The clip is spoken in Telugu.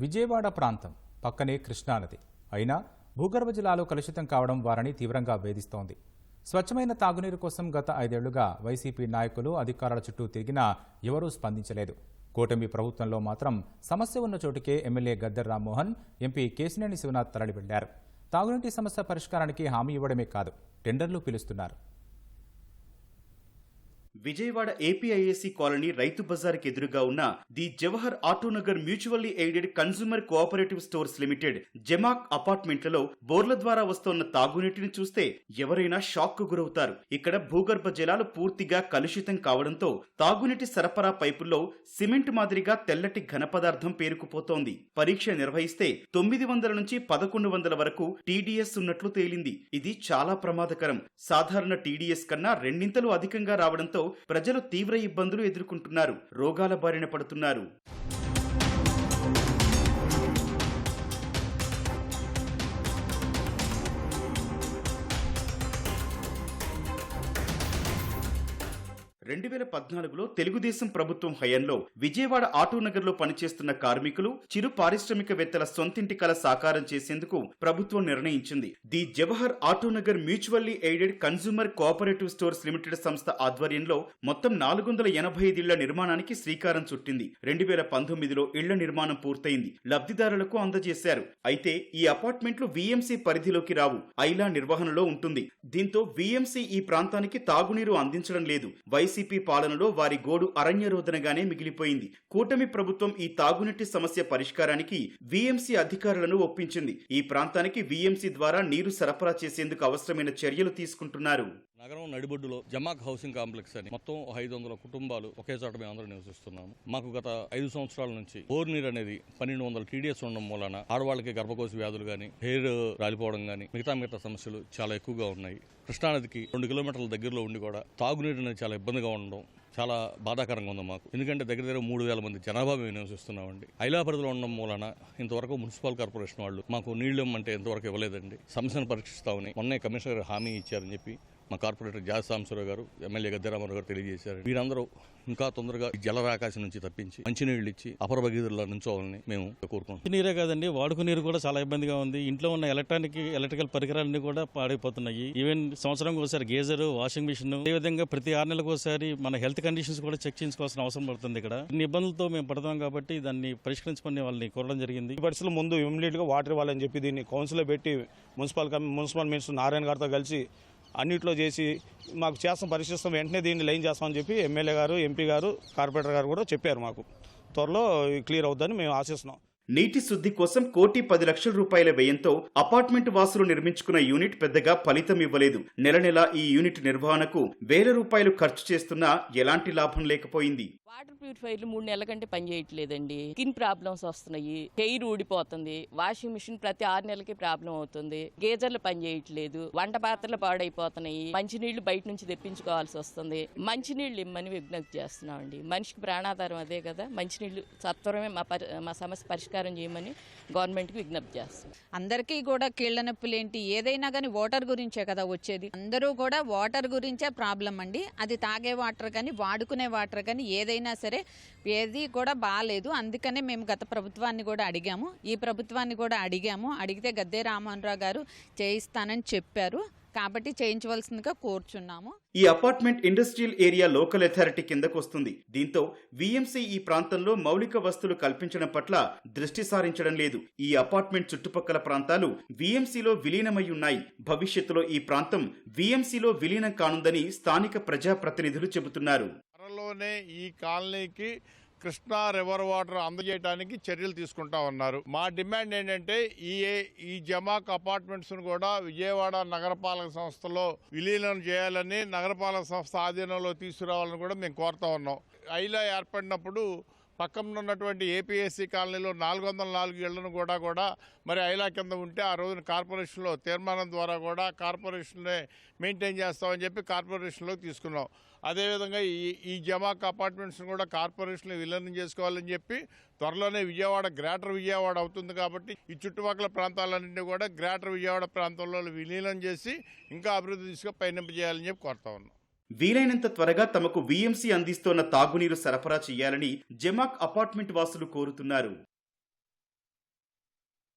విజయవాడ ప్రాంతం పక్కనే కృష్ణానది. అయినా భూగర్భ జలాలు కలుషితం కావడం వారిని తీవ్రంగా వేధిస్తోంది. స్వచ్ఛమైన తాగునీరు కోసం గత ఐదేళ్ళుగా వైసీపీ నాయకులు అధికారుల చుట్టూ తిరిగినా ఎవరూ స్పందించలేదు. కూటమి ప్రభుత్వంలో మాత్రం సమస్య ఉన్న చోటుకే ఎమ్మెల్యే గద్దర్ రామ్మోహన్ ఎంపీ కేశినేని శివనాథ్ తరలి వెళ్ళారు తాగునీటి సమస్య పరిష్కారానికి హామీ ఇవ్వడమే కాదు టెండర్లు పిలుస్తున్నారు. విజయవాడ ఏపీఐఏసీ కాలనీ రైతు బజార్కి ఎదురుగా ఉన్న the Jawahar Autonagar mutually aided consumer cooperative stores limited జమాక్ అపార్ట్మెంట్లలో బోర్ల ద్వారా వస్తోన్న తాగునీటిని చూస్తే ఎవరైనా షాక్కు గురవుతారు. ఇక్కడ భూగర్భ జలాలు పూర్తిగా కలుషితం కావడంతో తాగునీటి సరఫరా పైపుల్లో సిమెంట్ మాదిరిగా తెల్లటి ఘన పదార్థం పేరుకుపోతోంది. పరీక్ష నిర్వహిస్తే తొమ్మిది వందల నుంచి పదకొండు వందల వరకు టీడీఎస్ ఉన్నట్లు తేలింది. ఇది చాలా ప్రమాదకరం. సాధారణ టీడీఎస్ కన్నా రెండింతలు అధికంగా రావడంతో ప్రజలు తీవ్ర ఇబ్బందులు ఎదుర్కొంటున్నారు. రోగాల బారిన పడుతున్నారు. రెండు వేల పద్నాలుగులో తెలుగుదేశం ప్రభుత్వం హయాంలో విజయవాడ ఆటోనగర్లో పనిచేస్తున్న కార్మికులు చిరు పారిశ్రామికవేత్తల సొంతింటి కల సాకారం చేసేందుకు ప్రభుత్వం నిర్ణయించింది. The Jawahar Autonagar mutually aided consumer cooperative stores limited సంస్థ ఆధ్వర్యంలో మొత్తం నాలుగు వందల ఎనభై ఐదు ఇళ్ళ నిర్మాణానికి శ్రీకారం చుట్టింది. రెండు వేల పంతొమ్మిదిలో ఇళ్ళ నిర్మాణం పూర్తయింది. లబ్ధిదారులకు అందజేశారు. అయితే ఈ అపార్ట్మెంట్లు వీఎంసీ పరిధిలోకి రావు. ఐలా నిర్వహణలో ఉంటుంది. దీంతో వీఎంసీ ఈ ప్రాంతానికి తాగునీరు అందించడం లేదు. వైసీ వైసీపీ పాలనలో వారి గోడు అరణ్యరోధనగానే మిగిలిపోయింది. కూటమి ప్రభుత్వం ఈ తాగునీటి సమస్య పరిష్కారానికి వీఎంసీ అధికారులను ఒప్పించింది. ఈ ప్రాంతానికి వీఎంసీ ద్వారా నీరు సరఫరా చేసేందుకు అవసరమైన చర్యలు తీసుకుంటున్నారు. నగరం నడిబొడ్డులో జమాక్ హౌసింగ్ కాంప్లెక్స్ అని మొత్తం ఐదు వందల కుటుంబాలు ఒకే చోట మేము అందరూ నివసిస్తున్నాము. మాకు గత ఐదు సంవత్సరాల నుంచి బోర్ నీరు అనేది పన్నెండు వందల టీడీఎస్ ఉండడం మూలన ఆడవాళ్ళకి గర్భకోశ వ్యాధులు కానీ హెయిర్ రాలిపోవడం కానీ మిగతా మిగతా సమస్యలు చాలా ఎక్కువగా ఉన్నాయి. కృష్ణానదికి రెండు కిలోమీటర్ల దగ్గరలో ఉండి కూడా తాగునీరు అనేది చాలా ఇబ్బందిగా ఉండడం చాలా బాధాకరంగా ఉంది మాకు. ఎందుకంటే దగ్గర దగ్గర మూడు వేల మంది జనాభా మేము నివసిస్తున్నామండి. ఐలా పరిధిలో ఉండడం మూలన ఇంతవరకు మున్సిపల్ కార్పొరేషన్ వాళ్ళు మాకు నీళ్ళు ఇవ్వమంటే ఇంతవరకు ఇవ్వలేదండి. సమస్యను పరీక్షిస్తామని మొన్నే కమిషనర్ హామీ ఇచ్చారని చెప్పి మా కార్పొరేటర్ జాస్ సాంబశివరావు గారు ఎమ్మెల్యే గద్దెరామారావు గారు తెలియజేశారు. వీరందరూ ఇంకా తొందరగా ఈ జలరాకాశం నుంచి తప్పించి మంచినీళ్ళు ఇచ్చి అపర భగీదుల్లో నుంచోవాలని మేము కోరుకుంటున్నాం నీరే కాదండి వాడుక నీరు కూడా చాలా ఇబ్బందిగా ఉంది. ఇంట్లో ఉన్న ఎలక్ట్రానిక్ ఎలక్ట్రికల్ పరికరాలన్నీ కూడా పాడైపోతున్నాయి. ఈవెన్ సంవత్సరం ఒకసారి గేజర్ వాషింగ్ మిషన్ విధంగా ప్రతి ఆరు నెలలకు ఒకసారి మన హెల్త్ కండిషన్స్ కూడా చెక్ చేయించుకోవాల్సిన అవసరం పడుతుంది ఇక్కడ. ఇన్ని ఇబ్బందులతో మేము పడతాం కాబట్టి దాన్ని పరిష్కరించమని వాళ్ళని కోరడం జరిగింది. ఈ పరిస్థితుల ముందు ఇమ్మీడియట్గా వాటర్ ఇవ్వాలని చెప్పి దీన్ని కౌన్సిల్లో పెట్టి మున్సిపల్ మున్సిపల్ మినిస్టర్ నారాయణ గారితో కలిసి అన్నిట్లో చేసి మాకు చేస్తాం పరిశీలిస్తాం వెంటనే దీన్ని లైన్ చేస్తామని చెప్పి ఎమ్మెల్యే గారు ఎంపీ గారు కార్పొరేటర్ గారు కూడా చెప్పారు మాకు. త్వరలో క్లియర్ అవుతుందని మేము ఆశిస్తున్నాం. నీటి శుద్ధి కోసం కోటి పది లక్షల రూపాయల వ్యయంతో అపార్ట్మెంట్ వాసులు నిర్మించుకున్న యూనిట్ పెద్దగా ఫలితం ఇవ్వలేదు. నెల నెల ఈ యూనిట్ నిర్వహణకు వేల రూపాయలు ఖర్చు చేస్తున్నా ఎలాంటి లాభం లేకపోయింది. వాటర్ ప్యూరిఫైర్లు మూడు నెలల కంటే పనిచేయట్లేదండి స్కిన్ ప్రాబ్లమ్స్ వస్తున్నాయి. హెయిర్ ఊడిపోతుంది. వాషింగ్ మిషన్ ప్రతి ఆరు నెలలకి ప్రాబ్లం అవుతుంది. గేజర్లు పనిచేయట్లేదు వంట పాత్రలు పాడైపోతున్నాయి. మంచినీళ్ళు బయట నుంచి తెప్పించుకోవాల్సి వస్తుంది. మంచినీళ్ళు ఇమ్మని విజ్ఞప్తి చేస్తున్నామండి. మనిషికి ప్రాణాధారం అదే కదా. మంచినీళ్ళు సత్వరమే మా పరి మా సమస్య పరిష్కారం చేయమని గవర్నమెంట్కి విజ్ఞప్తి చేస్తున్నాం. అందరికీ కూడా కీళ్ళ నొప్పులు ఏంటి ఏదైనా కానీ వాటర్ గురించే కదా వచ్చేది. అందరూ కూడా వాటర్ గురించే ప్రాబ్లం అండి. అది తాగే వాటర్ కానీ వాడుకునే వాటర్ కానీ ఏదైనా సరే ఏది కూడా బాగాలేదు అందుకనే మేము గత ప్రభుత్వాన్ని కూడా అడిగాము. ఈ ప్రభుత్వాన్ని కూడా అడిగాము. అడిగితే గద్దే రామోహన్ గారు చేయిస్తానని చెప్పారు. కాబట్టి చేయించవలసిందిగా కోరుచున్నాము. ఈ apartment industrial area local authority కిందకు వస్తుంది. దీంతో విఎంసీ ఈ ప్రాంతంలో మౌలిక వస్తువులు కల్పించడం పట్ల దృష్టి సారించడం లేదు. ఈ అపార్ట్మెంట్ చుట్టుపక్కల ప్రాంతాలు విఎంసీలో విలీనమై ఉన్నాయి. భవిష్యత్తులో ఈ ప్రాంతం విఎంసీలో విలీనం కానుందని స్థానిక ప్రజాప్రతినిధులు చెబుతున్నారు. త్వరలోనే ఈ కాలనీకి కృష్ణా రివర్ వాటర్ అందజేయడానికి చర్యలు తీసుకుంటా ఉన్నారు మా డిమాండ్ ఏంటంటే ఈ ఈ జమాక్ అపార్ట్మెంట్స్ను కూడా విజయవాడ నగరపాలక సంస్థలో విలీనం చేయాలని నగరపాలక సంస్థ ఆధీనంలో తీసుకురావాలని కూడా మేము కోరుతా ఉన్నాం. ఐలా ఏర్పడినప్పుడు పక్కన ఉన్నటువంటి ఏపీఎస్సీ కాలనీలో నాలుగు వందల నాలుగు ఇళ్ళను కూడా కూడా మరి ఐలా కింద ఉంటే ఆ రోజున కార్పొరేషన్లో తీర్మానం ద్వారా కూడా కార్పొరేషన్నే మెయింటైన్ చేస్తామని చెప్పి కార్పొరేషన్లోకి తీసుకున్నాం. అదేవిధంగా ఈ ఈ జమాక్ అపార్ట్మెంట్స్ని కూడా కార్పొరేషన్లో విలీనం చేసుకోవాలని చెప్పి త్వరలోనే విజయవాడ గ్రేటర్ విజయవాడ అవుతుంది కాబట్టి ఈ చుట్టుపక్కల ప్రాంతాలన్నింటినీ కూడా గ్రేటర్ విజయవాడ ప్రాంతంలో విలీనం చేసి ఇంకా అభివృద్ధి దిశగా పయనింపజేయాలని చెప్పి కోరుతా ఉన్నాం. వీలైనంత త్వరగా తమకు వీఎంసీ అందిస్తోన్న తాగునీరు సరఫరా చేయాలని జమాక్ అపార్ట్మెంట్ వాసులు కోరుతున్నారు.